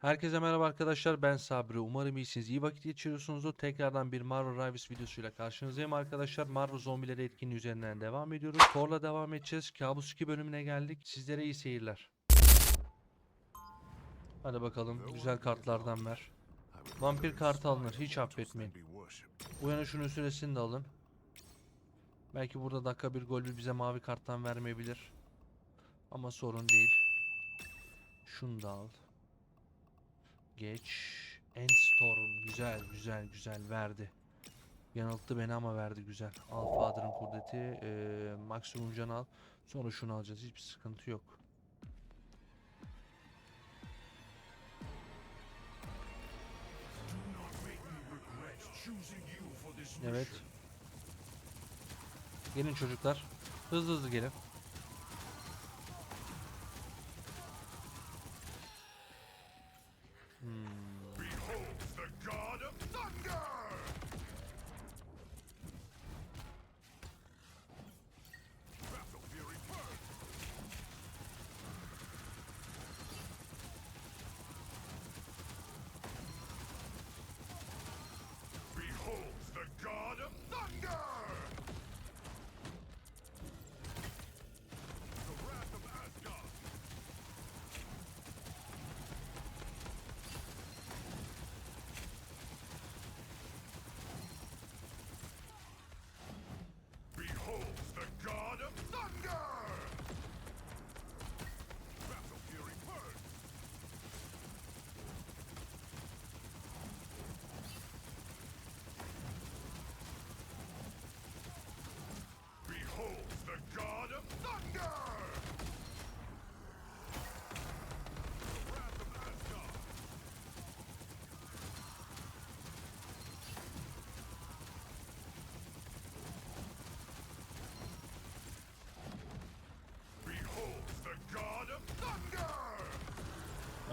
Herkese merhaba arkadaşlar ben Sabri. Umarım iyisiniz. İyi vakit geçiriyorsunuzdur tekrardan bir Marvel Rivals videosuyla karşınızdayım arkadaşlar. Marvel zombileri etkinliği üzerinden devam ediyoruz. Thor'la devam edeceğiz. Kabus 2 bölümüne geldik. Sizlere iyi seyirler. Hadi bakalım güzel kartlardan ver. Vampir kartı alınır hiç affetmeyin. Uyanışın süresini de alın. Belki burada dakika bir gol bize mavi karttan vermeyebilir. Ama sorun değil. Şunu da al Geç. Endstorm. Güzel güzel güzel verdi. Yanılttı beni ama verdi güzel. Al Father'ın kudreti. eee, maksimum can al. Sonra şunu alacağız. Hiçbir sıkıntı yok. Evet. Gelin çocuklar. Hızlı hızlı gelin.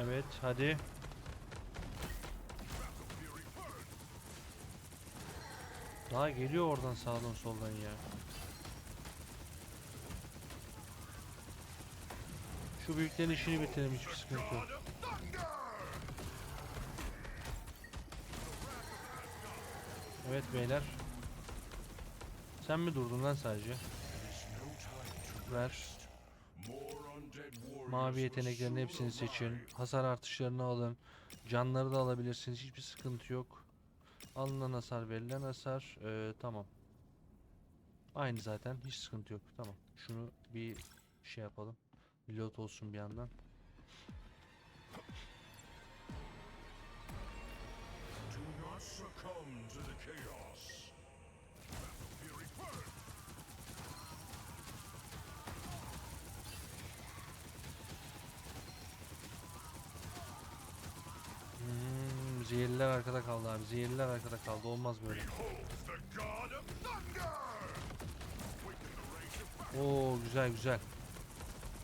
Evet hadi. Daha geliyor oradan sağdan soldan ya. Şu büyüklerin işini bitirelim hiçbir sıkıntı yok. Evet beyler. Sen mi durdun lan sadece? Ver. Mavi yeteneklerin hepsini seçin. Hasar artışlarını alın. Canları da alabilirsiniz. Hiçbir sıkıntı yok. Alınan hasar, verilen hasar. Ee, tamam. Aynı zaten. Hiç sıkıntı yok. Tamam. Şunu bir şey yapalım. Reload olsun bir yandan. Do not succumb to the chaos. Zehirliler arkada kaldı abi. Zehirliler arkada kaldı. Olmaz böyle. Oo güzel güzel.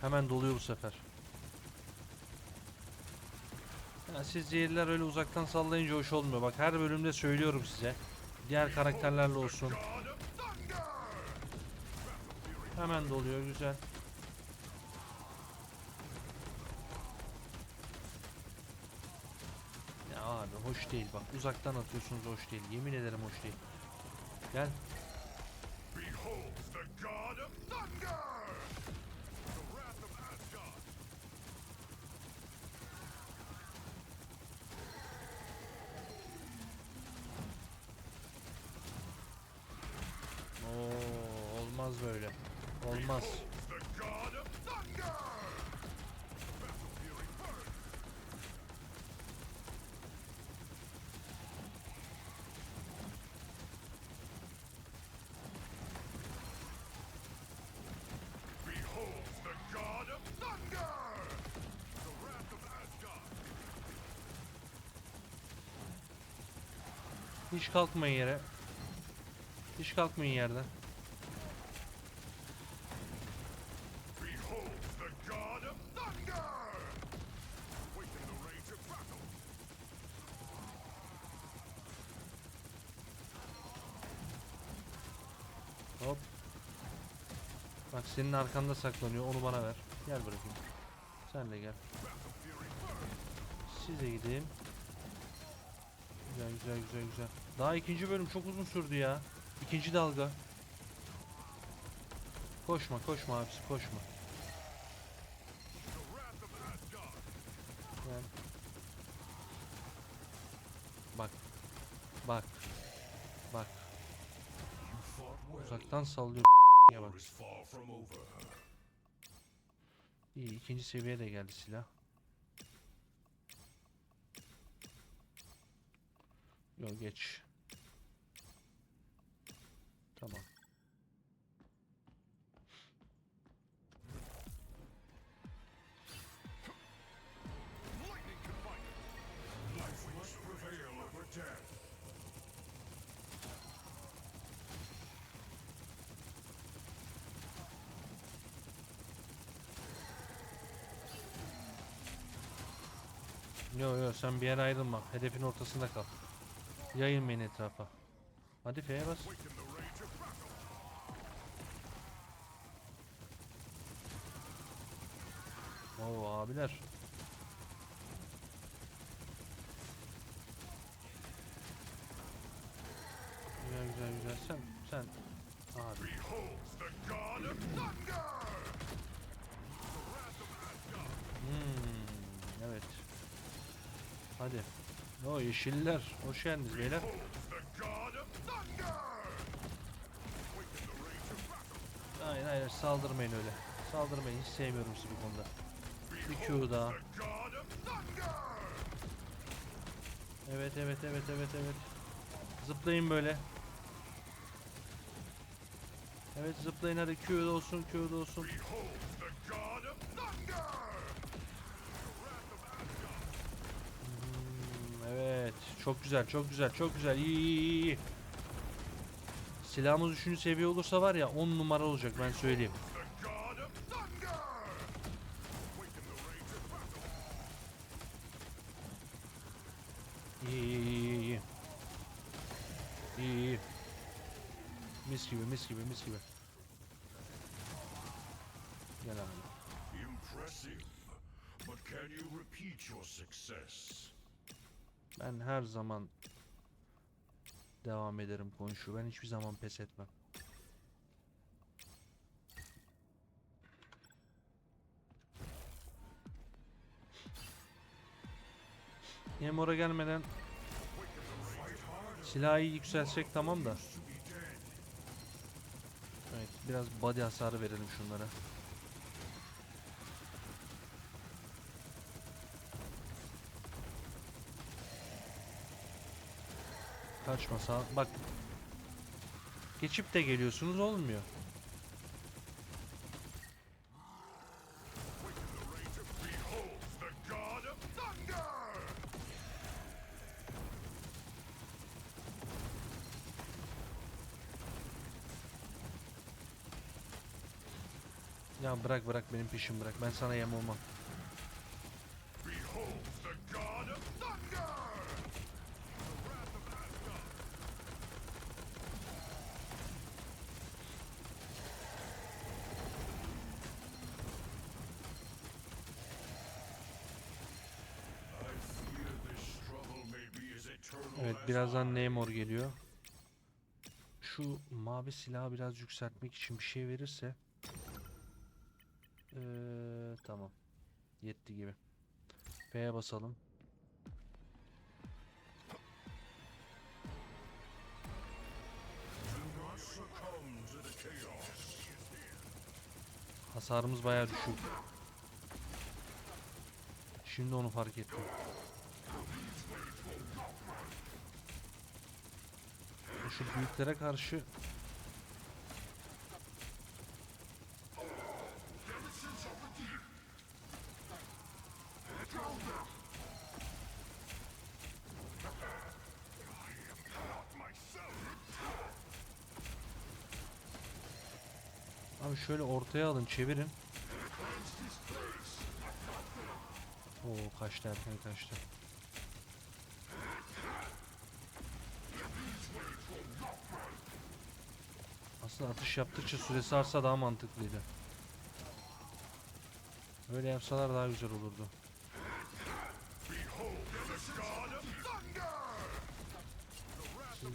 Hemen doluyor bu sefer. Ya siz zehirler öyle uzaktan sallayınca hoş olmuyor. Bak her bölümde söylüyorum size. Diğer karakterlerle olsun. Hemen doluyor güzel. Ya abi hoş değil bak uzaktan atıyorsunuz hoş değil. Yemin ederim hoş değil. Gel. Oo olmaz böyle. Olmaz. Hiç kalkmayın yere. Hiç kalkmayın yerden. Hop. Bak senin arkanda saklanıyor. Onu bana ver. Gel bırakayım. Sen de gel. Battle Fury first! Siz de gidin. Güzel güzel güzel güzel. Daha ikinci bölüm çok uzun sürdü ya. İkinci dalga. Koşma koşma abisi koşma. Gel. Bak. Bak. Bak. Uzaktan sallıyor. Bak. İyi ikinci seviye de geldi silah. Yok geç. Tamam. Yo yo sen bir yere ayrılma. Hedefin ortasında kal. Yayılmayın etrafa. Hadi F'ye bas. Oo abiler. Güzel güzel güzel. Sen sen abi. Behold the god of thunder! Hmm, evet. Hadi. O yeşiller. Hoş geldiniz beyler. Hayır hayır saldırmayın öyle. Saldırmayın hiç sevmiyorum sizi bu konuda. Bir Q daha. Evet evet evet evet evet. Zıplayın böyle. Evet zıplayın hadi Q'da olsun Q'da olsun. Evet çok güzel çok güzel çok güzel iyi iyi iyi. Silahımız 3. seviye olursa var ya 10 numara olacak ben söyleyeyim. İyi iyi iyi iyi. İyi iyi. Mis gibi mis gibi mis gibi. Gel abi. Impressive. But can you repeat your success? Ben her zaman devam ederim konuşu. Ben hiçbir zaman pes etmem. Yemora gelmeden silahı yükseltsek tamam da. Evet, biraz body hasarı verelim şunlara. Kaçma sağ. Bak. Geçip de geliyorsunuz olmuyor. Ya bırak bırak benim peşim bırak. Ben sana yem olmam. Birazdan. Namor geliyor. Şu mavi silahı biraz yükseltmek için bir şey verirse. Eee tamam. Yetti gibi. F'ye basalım. Hasarımız bayağı düşük. Şimdi onu fark ettim. Şu büyüklere karşı Abi şöyle ortaya alın çevirin. Oo kaçtı erken kaçtı. aslında atış yaptıkça süresi artsa daha mantıklıydı. Böyle yapsalar daha güzel olurdu. Siz.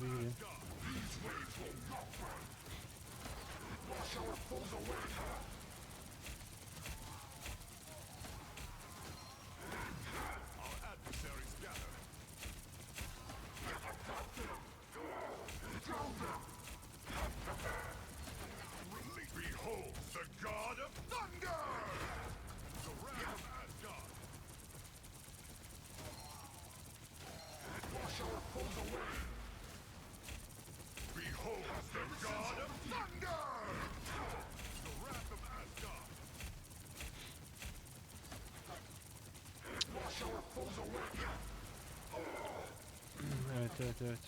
Evet evet.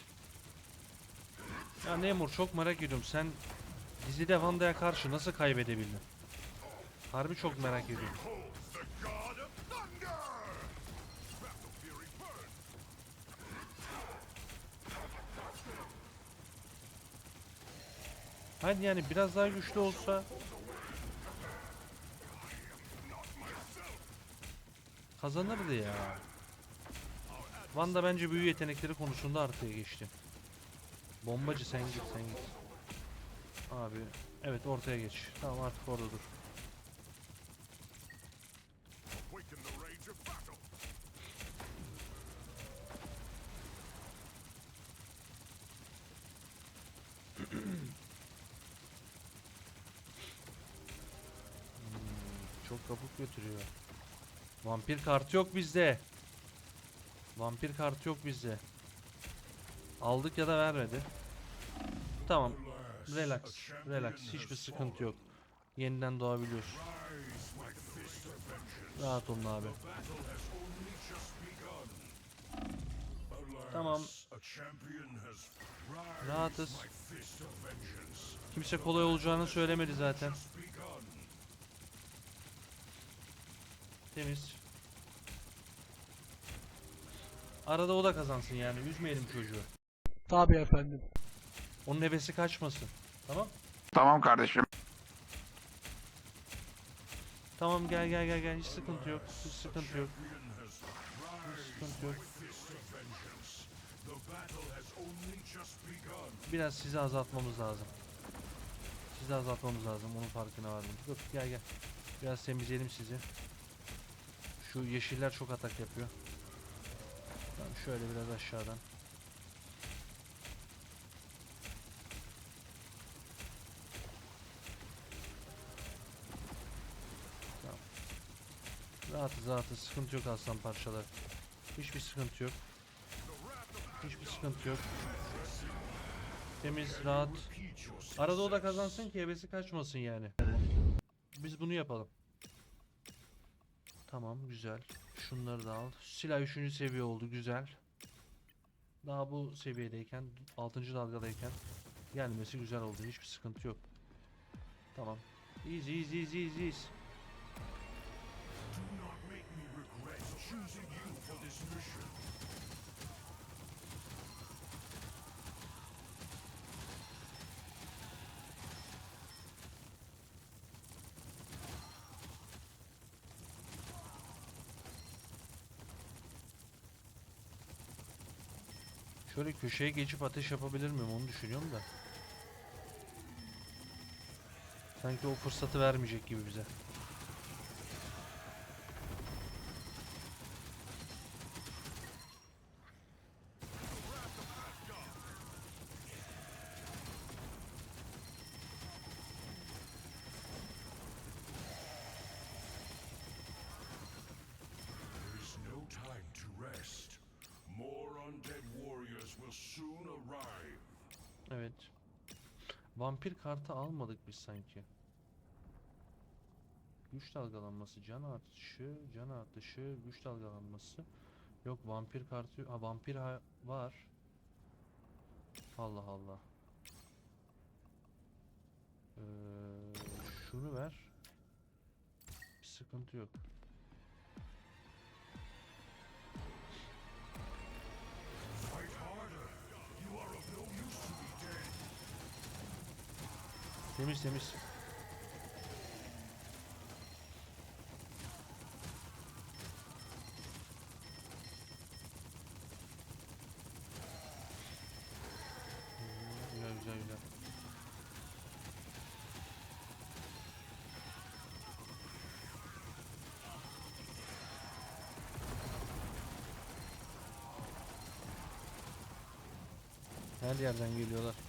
Ya Nemur çok merak ediyorum sen dizide Wanda'ya karşı nasıl kaybedebildin? Harbi çok merak ediyorum. Hadi yani biraz daha güçlü olsa kazanırdı ya. Wanda bence büyü yetenekleri konusunda artıya geçti. Bombacı sen git sen git. Abi evet ortaya geç. Tamam artık orada dur. Battle! Çok kabuk götürüyor. Vampir kartı yok bizde. Vampir kartı yok bizde. Aldık ya da vermedi. Tamam. Relax. Relax. Hiçbir sıkıntı yok. Yeniden doğabiliyoruz. Rahat olun abi. Tamam. Rahatız. Kimse kolay olacağını söylemedi zaten. Temiz. Arada o da kazansın yani. Üzmeyelim çocuğu. Tabii efendim. Onun hevesi kaçmasın. Tamam? Tamam kardeşim. Tamam gel gel gel gel. Hiç sıkıntı yok. Hiç sıkıntı yok. Hiç sıkıntı yok. Biraz sizi azaltmamız lazım. Sizi azaltmamız lazım. Onun farkına vardım. Dur gel gel. Biraz temizleyelim sizi. Şu yeşiller çok atak yapıyor. Tamam şöyle biraz aşağıdan. Tamam. Rahatız rahatız. Sıkıntı yok aslan parçalar. Hiçbir sıkıntı yok. Hiçbir sıkıntı yok. Temiz, rahat. Arada o da kazansın ki hevesi kaçmasın yani. Biz bunu yapalım. Tamam güzel. Şunları da al. Silah 3. seviye oldu güzel. Daha bu seviyedeyken 6. dalgadayken gelmesi güzel oldu. Hiçbir sıkıntı yok. Tamam. Easy easy easy easy. easy. Do not make me regret choosing you for this mission. Şöyle köşeye geçip ateş yapabilir miyim onu düşünüyorum da. Sanki o fırsatı vermeyecek gibi bize. Evet. Vampir kartı almadık biz sanki. Güç dalgalanması, can artışı, can artışı, güç dalgalanması. Yok vampir kartı, ha vampir ha- var. Allah Allah. Ee, şunu ver. Bir sıkıntı yok. Temiz temiz. Hmm, güzel güzel güzel. Her yerden geliyorlar.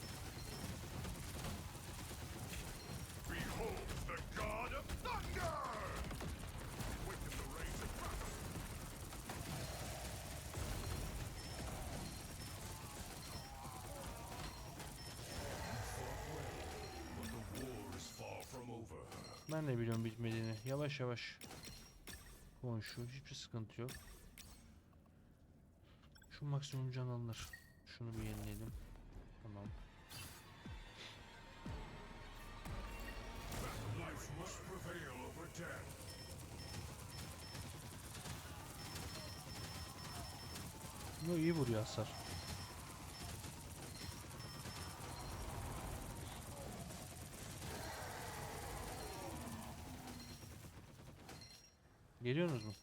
Ben de biliyorum bitmediğini. Yavaş yavaş. Konuşu. Hiçbir sıkıntı yok. Şu maksimum can alınır. Şunu bir yenileyelim. Tamam. Yo iyi vuruyor hasar. Geliyorsunuz mu?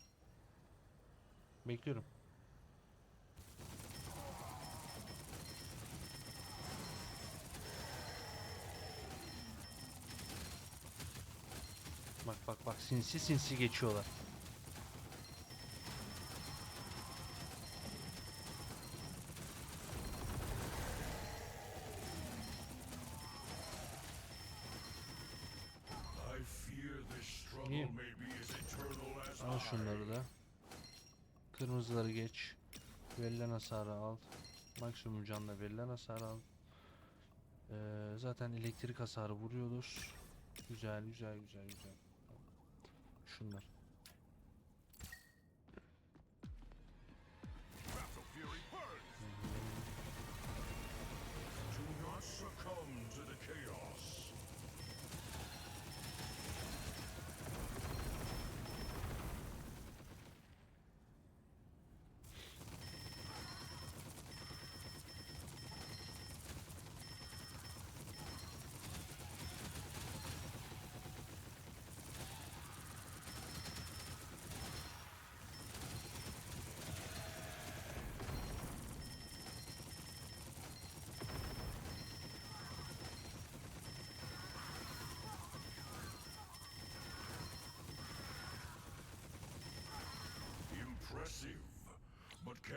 Bekliyorum. Bak bak bak sinsi sinsi geçiyorlar. Şunları da. Kırmızıları geç. Verilen hasarı al. Maksimum canla verilen hasarı al. Ee, zaten elektrik hasarı vuruyordur. Güzel güzel güzel güzel. Şunlar.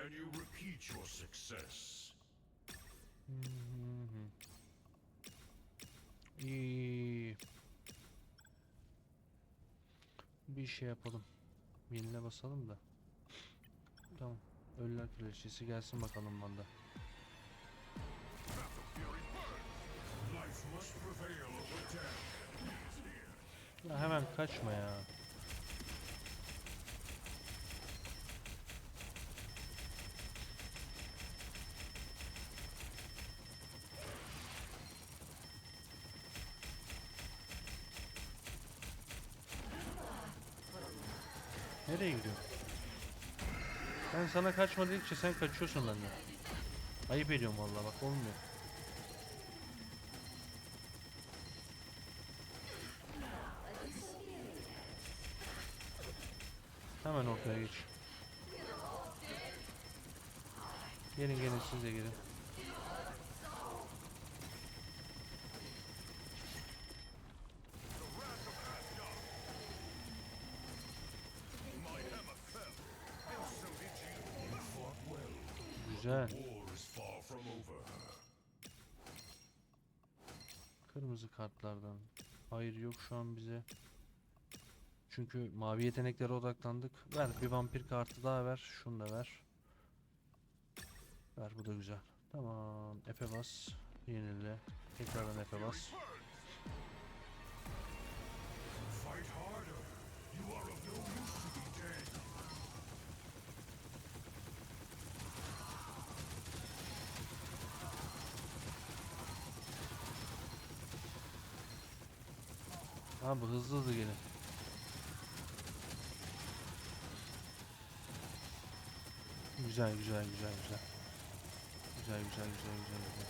Can you repeat your success? İyi. Bir şey yapalım. Yenile basalım da. Tamam. Ölüler Kraliçesi gelsin bakalım banda. Ya hemen kaçma ya. Nereye gidiyorsun? Ben sana kaçma dedikçe sen kaçıyorsun benden. Ayıp ediyorum vallahi bak olmuyor. Hemen ortaya geç. Gelin gelin siz de. Kartlardan. Hayır yok şu an bize. Çünkü mavi yeteneklere odaklandık. Ver bir vampir kartı daha ver. Şunu da ver. Ver bu da güzel. Tamam. Efe bas. Yenile. Tekrardan Efe bas. Abi hızlı hızlı gelin. Güzel güzel güzel güzel. Güzel güzel güzel güzel güzel.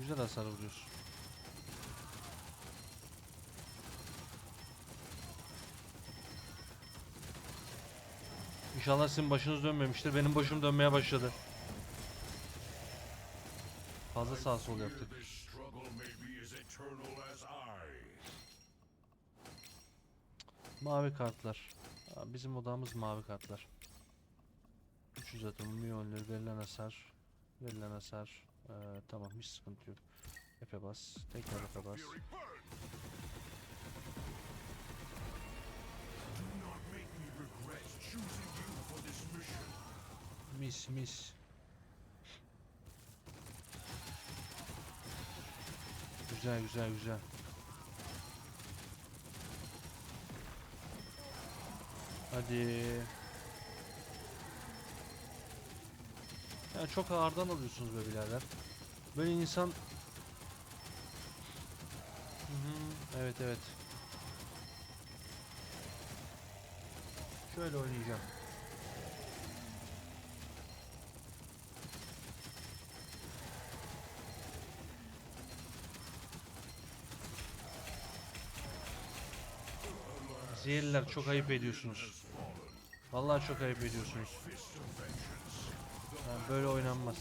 Güzel hasar vuruyorsun. İnşallah sizin başınız dönmemiştir. Benim başım dönmeye başladı. Fazla sağ sol yaptık. Mavi kartlar. Bizim odamız mavi kartlar. 300 atımı milyonları verilen hasar. Verilen hasar. Ee, tamam hiç sıkıntı yok. Efe bas. Tekrar Efe bas. Mis mis. Güzel güzel güzel. Hadi. Ya çok ağırdan alıyorsunuz be birader. Böyle insan... Hı hı, evet evet. Şöyle oynayacağım. Zehirliler çok ayıp ediyorsunuz. Vallahi çok ayıp ediyorsunuz. Yani böyle oynanmaz.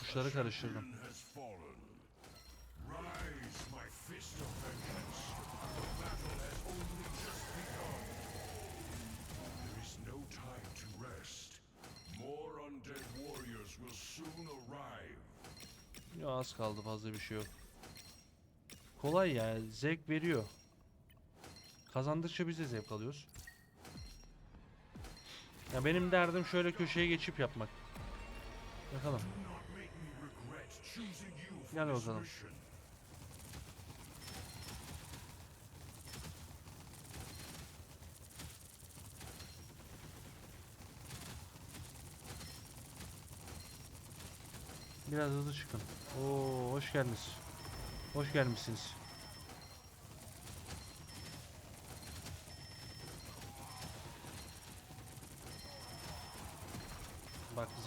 Kuşları karıştırdım. Ya az kaldı fazla bir şey yok. Kolay ya zevk veriyor. Kazandıkça biz de zevk alıyoruz. Ya benim derdim şöyle köşeye geçip yapmak. Bakalım. Gel bakalım. Biraz hızlı çıkın. Oo hoş geldiniz. Hoş gelmişsiniz.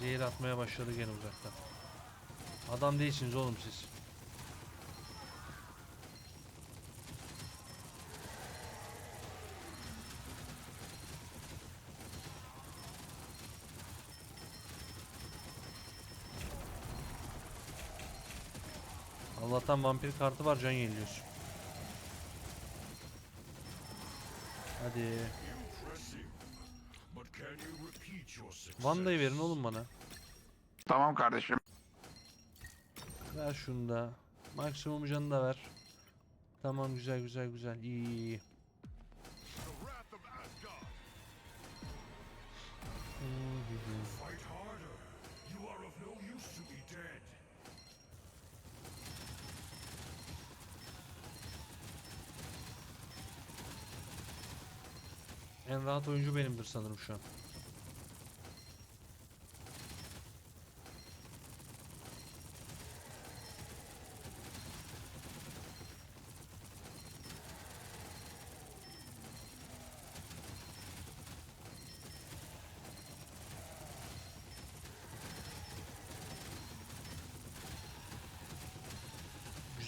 Zehir atmaya başladı gene uzaktan. Adam değilsiniz oğlum siz. Allah'tan vampir kartı var can yeniliyorsun. Hadi. Impressive. But can you repeat your success? Vanda'yı verin oğlum bana. Tamam kardeşim. Ver şunu da. Maksimum canı da ver. Tamam güzel güzel güzel. İyi iyi iyi. En rahat oyuncu benimdir sanırım şu an.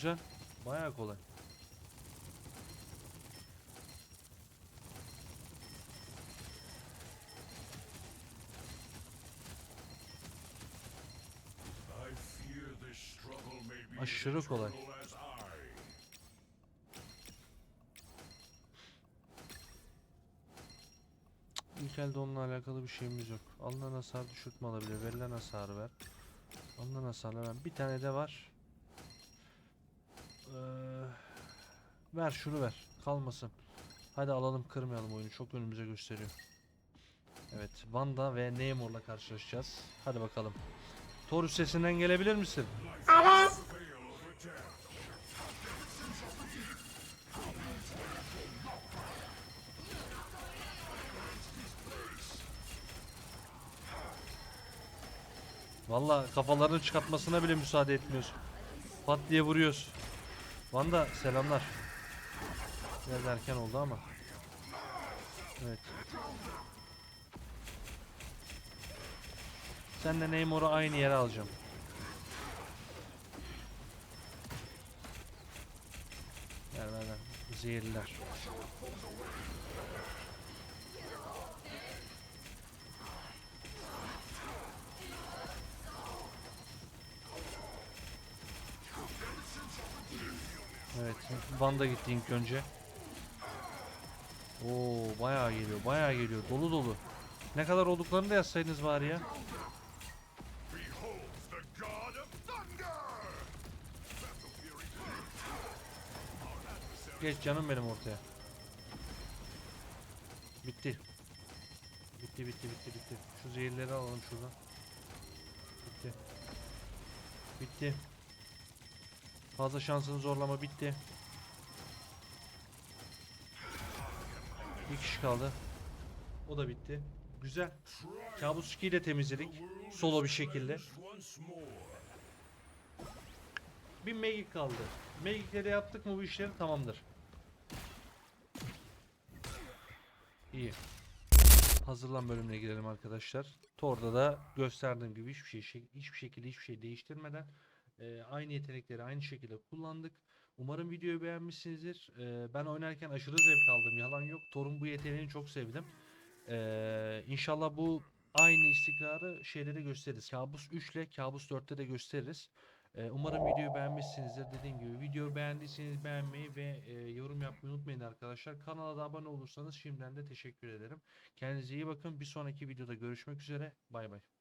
Güzel. Bayağı kolay. I fear this struggle may be Aşırı kolay. İlk elde onunla alakalı bir şeyimiz yok. Alınan hasar düşürtme alabilir. Verilen hasarı ver. Alınan hasarla ver. Bir tane de var. Ee, ver şunu ver. Kalmasın. Hadi alalım kırmayalım oyunu. Çok önümüze gösteriyor. Evet. Vanda ve Neymor'la karşılaşacağız. Hadi bakalım. Thor sesinden gelebilir misin? Death. Valla kafalarını çıkartmasına bile müsaade etmiyoruz. Pat diye vuruyoruz. Vanda selamlar. Biraz erken oldu ama. Evet. Sen de Neymar'ı aynı yere alacağım. Ver ver ver. Zehirliler. Evet. Vanda gitti ilk önce. Oo bayağı geliyor bayağı geliyor dolu dolu. Ne kadar olduklarını da yazsaydınız bari ya. Geç canım benim ortaya. Bitti. Bitti bitti bitti bitti. Şu zehirleri alalım şuradan. Bitti. Bitti. Fazla şansını zorlama bitti. Bir kişi kaldı. O da bitti. Güzel. Kabus 2 ile temizledik. Solo bir şekilde. Bir Magic kaldı. Magic'le de yaptık mı bu işleri tamamdır. İyi. Hazırlan bölümüne girelim arkadaşlar. Tor'da da gösterdiğim gibi hiçbir şey şey- hiçbir şekilde hiçbir şey değiştirmeden e, aynı yetenekleri aynı şekilde kullandık. Umarım videoyu beğenmişsinizdir. E, ben oynarken aşırı zevk aldım. Yalan yok. Thor'un bu yeteneğini çok sevdim. E, inşallah bu aynı istikrarı şeylere gösteririz. Kabus 3 ile Kabus 4'te de gösteririz. Ee, umarım videoyu beğenmişsinizdir. Dediğim gibi videoyu beğendiyseniz beğenmeyi ve e, yorum yapmayı unutmayın arkadaşlar. Kanala da abone olursanız şimdiden de teşekkür ederim. Kendinize iyi bakın. Bir sonraki videoda görüşmek üzere. Bay bay.